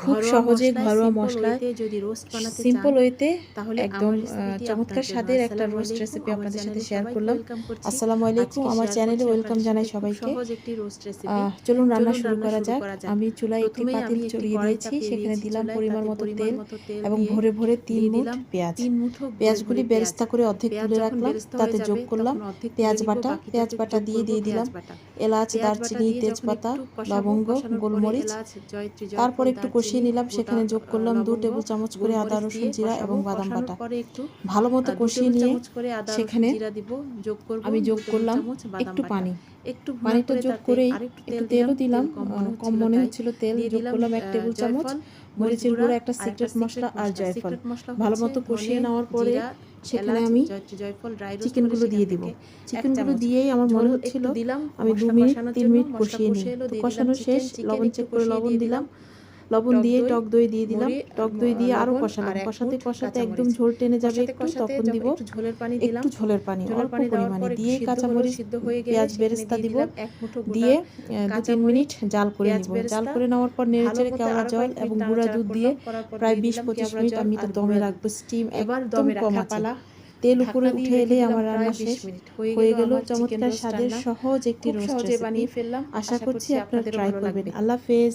খুব সহজে ঘরোয়া মশলায় যদি রোস্ট বানাতে সিম্পল ওয়েতে তাহলে একদম চমৎকার স্বাদের একটা রোস্ট রেসিপি আপনাদের সাথে শেয়ার করলাম। আসসালামু আলাইকুম। আমার চ্যানেলে ওয়েলকাম জানাই সবাইকে। সহজ একটি রোস্ট রেসিপি চলুন রান্না শুরু করা যাক। আমি চুলায় একটি পাতিল চড়িয়ে দিয়েছি। সেখানে দিলাম পরিমাণ মতো তেল এবং ভরে ভরে তিন মুঠ পেঁয়াজ। তিন মুঠো পেঁয়াজগুলি বেরেস্তা করে অর্ধেক তুলে রাখলাম তাতে যোগ করলাম। পেঁয়াজ বাটা পেঁয়াজ বাটা দিয়ে দিয়ে দিলাম। এলাচ দারচিনি তেজপাতা লবঙ্গ গোলমরিচ তারপর একটু কষিয়ে নিলাম সেখানে যোগ করলাম দু টেবিল চামচ করে আদা রসুন জিরা এবং বাদাম বাটা। ভালো মতো কষিয়ে নিয়ে সেখানে আমি যোগ করলাম একটু পানি। একটু পানিটা যোগ করেই একটু তেলও দিলাম কম মনে হচ্ছিল মনে। হচ্ছিল তেল যোগ করলাম এক টেবিল চামচ। মরিচের গুঁড়া একটা সিক্রেট মশলা আর জয়ফল। ভালো মতো কষিয়ে নেওয়ার পরে সেখানে আমি roast চিকেনগুলো দিয়ে দিব। থেকে এক চিকেনগুলো দিয়েই আমার মনে হচ্ছিল দিলাম, আমি দু মিনিট তিন মিনিট কষিয়ে নিই। কষানো শেষ লবণ চেক করে লবণ দিলাম, লবণ দিয়ে টক দই দিয়ে দিলাম টক দই দিয়ে আরও কষালাম। কষাতে কষাতে একদম ঝোল টেনে যাবে একটু তখন দিব ঝোলের পানি দিলাম। একটু ঝোলের পানি অল্প পরিমাণে পরে দিয়ে কাঁচামরিচ সিদ্ধ হয়ে গেলে পেঁয়াজ বেরেস্তা দিব এক মুঠো দিয়ে দু তিন মিনিট জাল করে নিব। জাল করে নেওয়ার পর নেড়ে চেড়ে কেওড়া জল এবং গুঁড়া দুধ দিয়ে প্রায় বিশ পঁচিশ মিনিট আমি তো দমে রাখব স্টিম এবার একদম দমে কম রাখা আছে। পালা তেল উপরে উঠে এলে আমার রান্না শেষ। হয়ে গেল চমৎকার স্বাদের সহজ একটি রোস্ট বানিয়ে ফেললাম আশা করছি আপনারা ট্রাই করবেন আল্লাহ হাফেজ